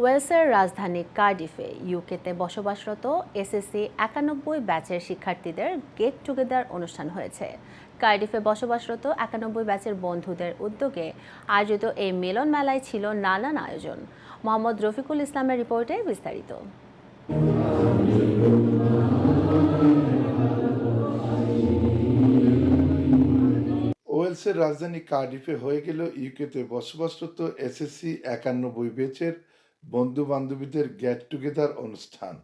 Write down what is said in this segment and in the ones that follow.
ওয়েলসের রাজধানী কার্ডিফে ইউকেতে বসবাসরত এসএসসি একানব্বই ব্যাচের শিক্ষার্থীদের গেট টুগেদার অনুষ্ঠান হয়েছে। কার্ডিফে বসবাসরত একানব্বই ব্যাচের বন্ধুদের উদ্যোগে আয়োজিত এই মিলন মেলায় ছিল নানান আয়োজন। মোহাম্মদ রফিকুল ইসলামের রিপোর্টে বিস্তারিত। ওয়েলসের রাজধানী কার্ডিফে হয়ে গেল ইউকেতে বসবাসরত এসএসসি একানব্বই বেচের বন্ধু বান্ধবীদের গেট টুগেদার অনুষ্ঠান।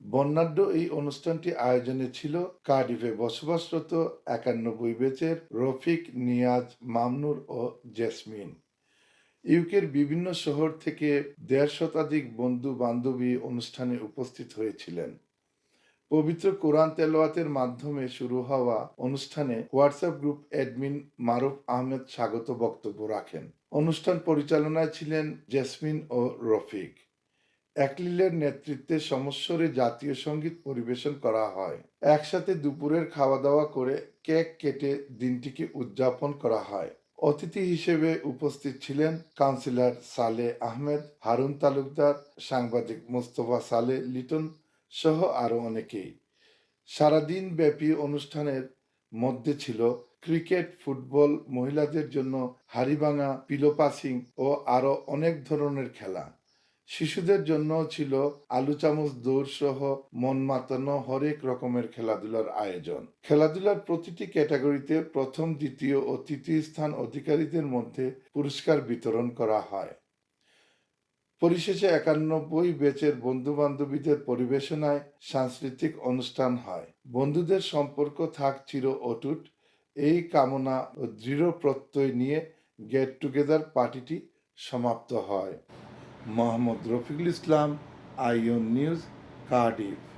বর্ণাঢ্য এই অনুষ্ঠানটি আয়োজনে ছিল কার্ডিফে বসবাসরত একানব্বই বেচের রফিক, নিয়াজ, মামনুর ও জেসমিন। ইউকের বিভিন্ন শহর থেকে দেড় শতাধিক বন্ধু বান্ধবী অনুষ্ঠানে উপস্থিত হয়েছিলেন। পবিত্র কোরআন তেলাওয়াতের মাধ্যমে শুরু হওয়া অনুষ্ঠানে WhatsApp group admin Maruf Ahmed স্বাগত বক্তব্য রাখেন। অনুষ্ঠান পরিচালনায় ছিলেন জেসমিন ও রফিক। একলিলের নেতৃত্বে সমস্বরে জাতীয় সংগীত পরিবেশন করা হয়। একসাথে দুপুরের খাওয়া দাওয়া করে কেক কেটে দিনটিকে উদযাপন করা হয়। অতিথি হিসেবে উপস্থিত ছিলেন কাউন্সিলর সালে আহমেদ, হারুন তালুকদার, সাংবাদিক মোস্তফা সালে লিটন সহ আরও অনেকেই। সারাদিন ব্যাপী অনুষ্ঠানের মধ্যে ছিল ক্রিকেট, ফুটবল, মহিলাদের জন্য হাড়িভাঙা, পিলো পাসিং ও আরও অনেক ধরনের খেলা। শিশুদের জন্য ছিল আলু চামচ, দৌড় সহ মন মাতানো হরেক রকমের খেলাধুলার আয়োজন। খেলাধুলার প্রতিটি ক্যাটাগরিতে প্রথম, দ্বিতীয় ও তৃতীয় স্থান অধিকারীদের মধ্যে পুরস্কার বিতরণ করা হয়। পরিশেষে একানব্বই বেচের বন্ধু বান্ধবীদের পরিবেশনায় সাংস্কৃতিক অনুষ্ঠান হয়। বন্ধুদের সম্পর্ক থাক চির অটুট। এই কামনা ও দৃঢ় প্রত্যয় নিয়ে গেট টুগেদার পার্টিটি সমাপ্ত হয়। মোহাম্মদ রফিকুল ইসলাম, আইয়ন নিউজ, কার্ডিফ।